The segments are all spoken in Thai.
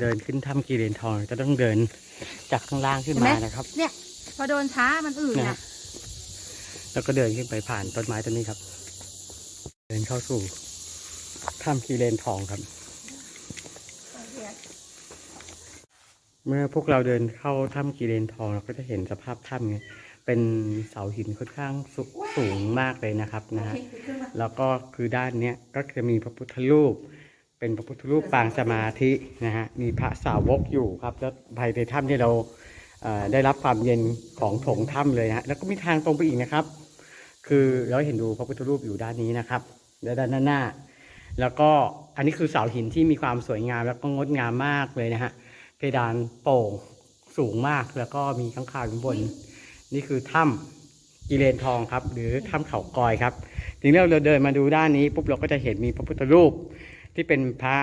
เดินขึ้นถ้ำกีเรนทองจะต้องเดินจากข้างล่างขึ้นเห็นไหมามนะครับ เนี่ย พอโดนช้ามันอื่นนะอะฮะแล้วก็เดินขึ้นไปผ่านต้นไม้ต้นนี้ครับ เดินเข้าสู่ถ้ำกีเรนทองครับ เมื่อพวกเราเดินเข้าถ้ำกีเรนทองเราก็จะเห็นสภาพถ้ำไงเป็นเสาหินค่อนข้างสุสูงมากเลยนะครับนะฮะแล้วก็คือด้านเนี้ยก็จะมีพระพุทธรูป เป็นพระพุทธรูปปางสมาธินะฮะมีพระสาวกอยู่ครับแล้วภายในถ้ำที่เราเอ่อได้รับความเย็นของโถงถ้ำเลยนะฮะแล้วก็มีทางตรงไปอีกนะครับ คือเราเห็นดูพระพุทธรูปอยู่ด้านนี้นะครับและด้านหน้า แล้วก็อันนี้คือเสาหินที่มีความสวยงามแล้วก็งดงามมากเลยนะฮะเพดานโป่งสูงมากแล้วก็มีข้างคาวอยู่บน นี่คือถ้ำกิเลนทองครับ หรือถ้ำเขากอยครับทีนี้เราเดินมาดูด้านนี้ปุ๊บเราก็จะเห็นมีพระพุทธรูป ที่เป็นพระ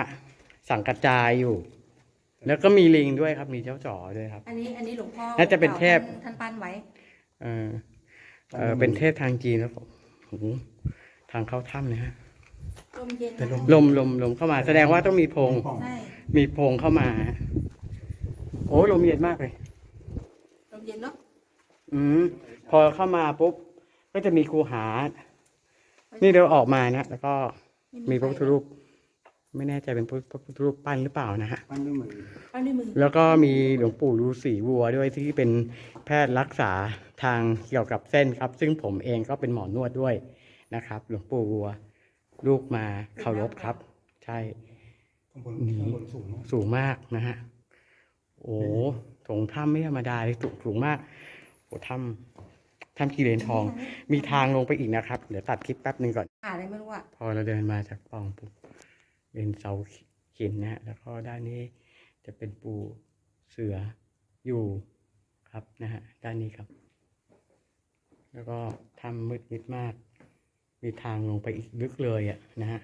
สังกัจจายอยู่ แล้วก็มีลิงด้วยครับ มีเจ้าจ๋อด้วยครับ อันนี้อันนี้หลวงพ่อน่าจะเป็นเทพท่านท่านปั้นไว้ เออเออเป็นเทพทางจีนครับผมโอ้โหทางเข้าถ้ำนะฮะลมเย็นแต่ลม ลมลมลมเข้ามา แสดงว่าต้องมีโพรงใช่มีโพรงเข้ามาฮะโอ้ลมเย็นมากเลย ลมเย็นเนาะอืมพอเข้ามาปุ๊บ ก็จะมีคูหา นี่เราออกมานะ แล้วก็มีพระพุทธรูป ไม่แน่ใจเป็นพระพุทธรูปปั้นหรือเปล่านะฮะ ปั้นด้วยมือปั้นด้วยมือแล้วก็มีหลวงปู่ฤาษีวัวด้วยที่เป็นแพทย์รักษาทางเกี่ยวกับเส้นครับ ซึ่งผมเองก็เป็นหมอนวดด้วยนะครับ หลวงปู่วัวลูกมาเคารพครับ ใช่ข้างบนนี่ข้างบนสูงมากสูงมากนะฮะ โอ้ถงถ้ำไม่ธรรมดาเลยสูงสูงมากโอ้ถ้ำถ้ำกีเรนทอง มีทางลงไปอีกนะครับ เดี๋ยวตัดคลิปแป๊บหนึ่งก่อนหาอะไรไม่รู้อะพอเราเดินมาจากปล่องปุ๊บ เป็นเสาหินนะฮะแล้วก็ด้านนี้จะเป็นปูเสืออยู่ครับนะฮะด้านนี้ครับ แล้วก็ทำมืดมิดมาก มีทางลงไปอีกลึกเลยอะนะฮะ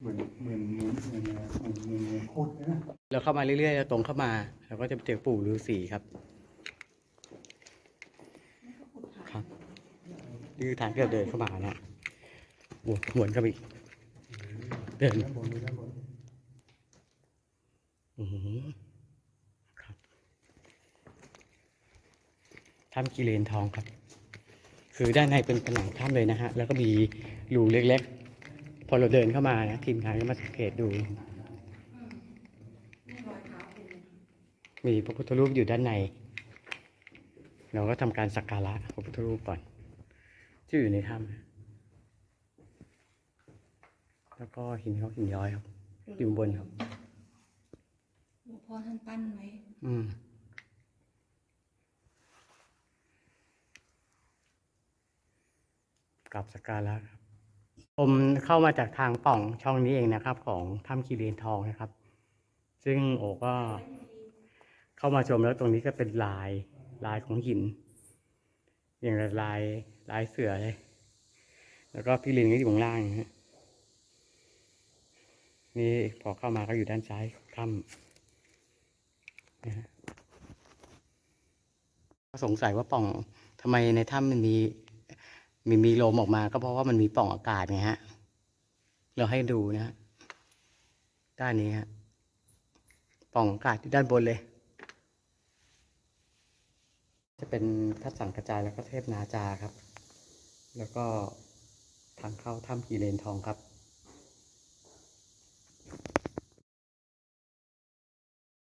เหมือนเหมือนเหมือนเหมือนอะไรเหมือนเหมือนเหมือนคุดนะเราเข้ามาเรื่อยๆเราตรงเข้ามาเราก็จะเจอปู่ฤาษีครับครับ นี่คือทางที่เราเดินเข้ามานะวนหวนเข้าไปอีกเดินด้านบนดูด้านบนอือหือครับถ้ำกิเลนทองครับ คือด้านในเป็นผนังถ้ำเลยนะฮะ แล้วก็มีรูเล็กๆ พอเราเดินเข้ามานะทีมงานก็มาสังเกตดู มีพระพุทธรูปอยู่ด้านใน เราก็ทำการสักการะพระพุทธรูปก่อน ที่อยู่ในถ้ำนะแล้วก็หินเขาหินย้อยครับอยู่บนครับหลวงพ่อท่านปั้นไว้อืมกลับสกการะครับผมเข้ามาจากทางป่องช่องนี้เองนะครับ ของถ้ำคีรีนทองนะครับ ซึ่งโอก็เข้ามาชมแล้วตรงนี้ก็เป็นลายลายของหิน อย่างกับลาย ลายเสือเลย แล้วก็พี่ลินก็อยู่ข้างล่างนะฮะนี่พอเข้ามาก็อยู่ด้านซ้ายถ้ำนะฮะก็สงสัยว่าป่องทำไมในถ้ำมันมีมีมีลมออกมา ก็เพราะว่ามันมีป่องอากาศไงฮะ เราให้ดูนะฮะด้านนี้ฮะป่องอากาศที่ด้านบนเลย จะเป็นพระสังกระจายแล้วก็เทพนาจาครับ แล้วก็ทางเข้าถ้ำกีเลนทองครับ